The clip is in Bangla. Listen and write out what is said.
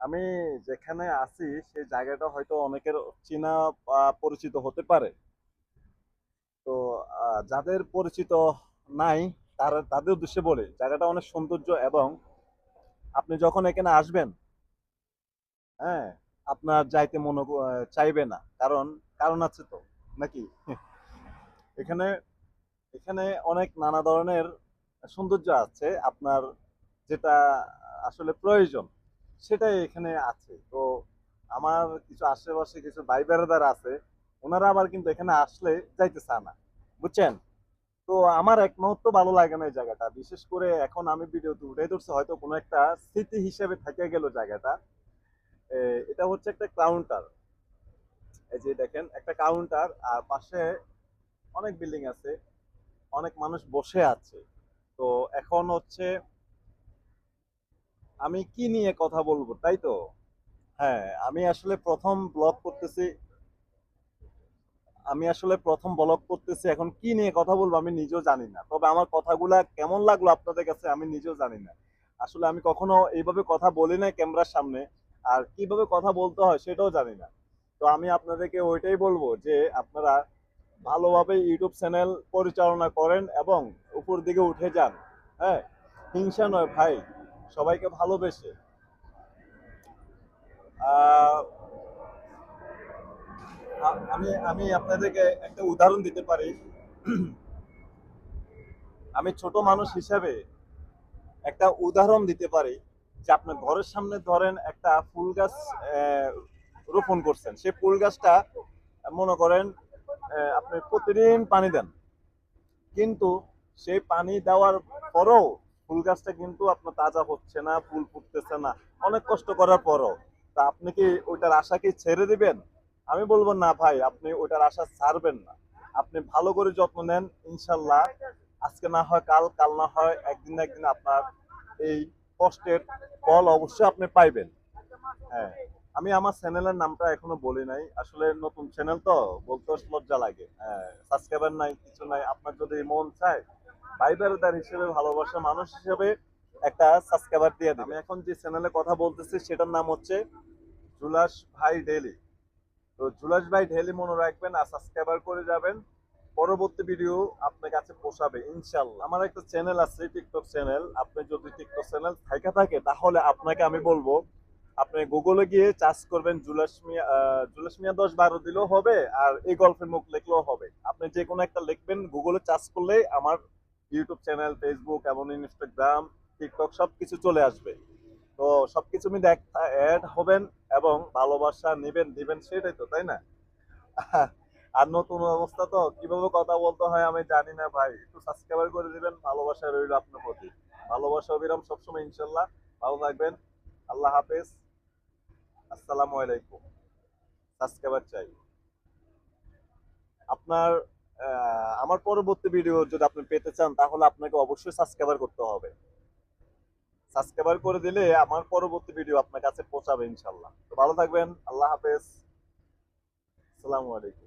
আমি যেখানে আছি, সেই জায়গাটা হয়তো অনেকের চেনা পরিচিত হতে পারে। তো যাদের পরিচিত নাই, তারা, তাদের উদ্দেশ্যে বলে, জায়গাটা অনেক সৌন্দর্য এবং আপনি যখন এখানে আসবেন হ্যাঁ আপনার যাইতে মনে চাইবে না। কারণ কারণ আছে তো, নাকি? এখানে এখানে অনেক নানা ধরনের সৌন্দর্য আছে। আপনার যেটা আসলে প্রয়োজন। সেটাই এখানে আছে। তো আমার কিছু আশেপাশে কিছু ভাই বেড়াদার আছে, ওনারা আবার কিন্তু এখানে আসলে যাইতে চায় না বুঝছেন? তো আমার এক মুহূর্ত ভালো লাগে না এই জায়গাটা। বিশেষ করে এখন আমি ভিডিওতে উঠে ধরছি, হয়তো কোনো একটা স্মৃতি হিসেবে থেকে গেল জায়গাটা। এটা হচ্ছে একটা কাউন্টার এই যে দেখেন, একটা কাউন্টার আর পাশে অনেক বিল্ডিং আছে, অনেক মানুষ বসে আছে। তো এখন হচ্ছে আমি কি নিয়ে কথা বলব, তাই তো? হ্যাঁ আমি আসলে প্রথম ব্লগ করতেছি, আমি আসলে প্রথম ব্লগ করতেছি, এখন কি নিয়ে কথা বলব আমি নিজেও জানি না। তবে আমার কথাগুলা কেমন লাগল আপনাদের কাছে আমি নিজেও জানি না। আসলে আমি কখনো এইভাবে কথা বলি না ক্যামেরার সামনে, আর কীভাবে কথা বলতে হয় সেটাও জানি না। তো আমি আপনাদেরকে ওইটাই বলব যে, আপনারা ভালোভাবে ইউটিউব চ্যানেল পরিচালনা করেন এবং উপর দিকে উঠে যান। হ্যাঁ হিংসা নয় ভাই। সবাইকে ভালোবেসে। আমি আমি আপনাদেরকে একটা উদাহরণ দিতে পারি। আমি ছোট মানুষ হিসেবে একটা উদাহরণ দিতে পারি যে আপনার ঘরের সামনে ধরেন একটা ফুল গাছ রোপণ করছেন। সেই ফুল গাছটা মনে করেন আপনি প্রতিদিন পানি দেন। কিন্তু সেই পানি দেওয়ার পরও ফুল গাছটা কিন্তু আপনার তাজা হচ্ছে না, ফুল ফুটতেছে না। অনেক কষ্ট করার পরও। তা আপনি কি ওইটার আশা কি ছেড়ে দিবেন? আমি বলব না ভাই, আপনি ওইটার আশা ছাড়বেন না। আপনি ভালো করে যত্ন নেন, ইনশাল্লাহ। আজকে না হয় কাল কাল না হয় একদিন না একদিন আপনার এই কষ্টের ফল অবশ্যই আপনি পাইবেন। হ্যাঁ আমি আমার চ্যানেলের নামটা এখনও বলি নাই। আসলে নতুন চ্যানেল তো, বলতে লজ্জা লাগে। হ্যাঁ সাবস্ক্রাইবার নাই, কিছু নাই। আপনার যদি মন চায় ভাই বেড়াদার হিসেবে ভালোবাসা মানুষ হিসেবে একটা সাবস্ক্রাইবার দিয়ে দিন এখন যে চ্যানেলে কথা বলতেছি, সেটার নাম হচ্ছে জুলাস ভাই ডেলি তো জুলাস ভাই ডেলি মনে রাখবেন আর সাবস্ক্রাইবার করে যাবেন। পরবর্তী ভিডিও আপনার কাছে পোষাবে ইনশাল্লাহ আমার একটা চ্যানেল আছে টিকটক চ্যানেল আপনি যদি টিকটক চ্যানেল থাকা থাকে, তাহলে আপনাকে আমি বলব, আপনি গুগলে গিয়ে চার্জ করবেন জুলাস মিয়া জুলাস মিয়া দশ বারো দিলেও হবে, আর এই গল্পের মুখ লিখলেও হবে। আপনি যে কোনো একটা লিখবেন গুগলে চার্জ করলেই আমার ইউটিউব চ্যানেল ফেসবুক এবং ইনস্টাগ্রাম টিকটক সব কিছু চলে আসবে। তো সবকিছু আমি দেখ অ্যাড হবেন এবং ভালোবাসা নেবেন, দিবেন সেটাই তো, তাই না? আর নতুন অবস্থা তো, কীভাবে কথা বলতে হয় আমি জানি না ভাই। একটু সাবস্ক্রাইবার করে দিবেন, ভালোবাসা রইল আপনার প্রতি। ভালোবাসা অবিরাম সবসময়, ইনশাল্লাহ। ভালো থাকবেন। আল্লাহ হাফেজ। আসসালামু আলাইকুম। সাবস্ক্রাইবার চাই। আপনার আমার পরবর্তী ভিডিও যদি আপনি পেতে চান, তাহলে আপনাকে অবশ্যই সাবস্ক্রাইবার করতে হবে। সাবস্ক্রাইবার করে দিলে আমার পরবর্তী ভিডিও আপনার কাছে পৌঁছাবে ইনশাল্লাহ তো ভালো থাকবেন, আল্লাহ হাফেজ। আসসালামু আলাইকুম।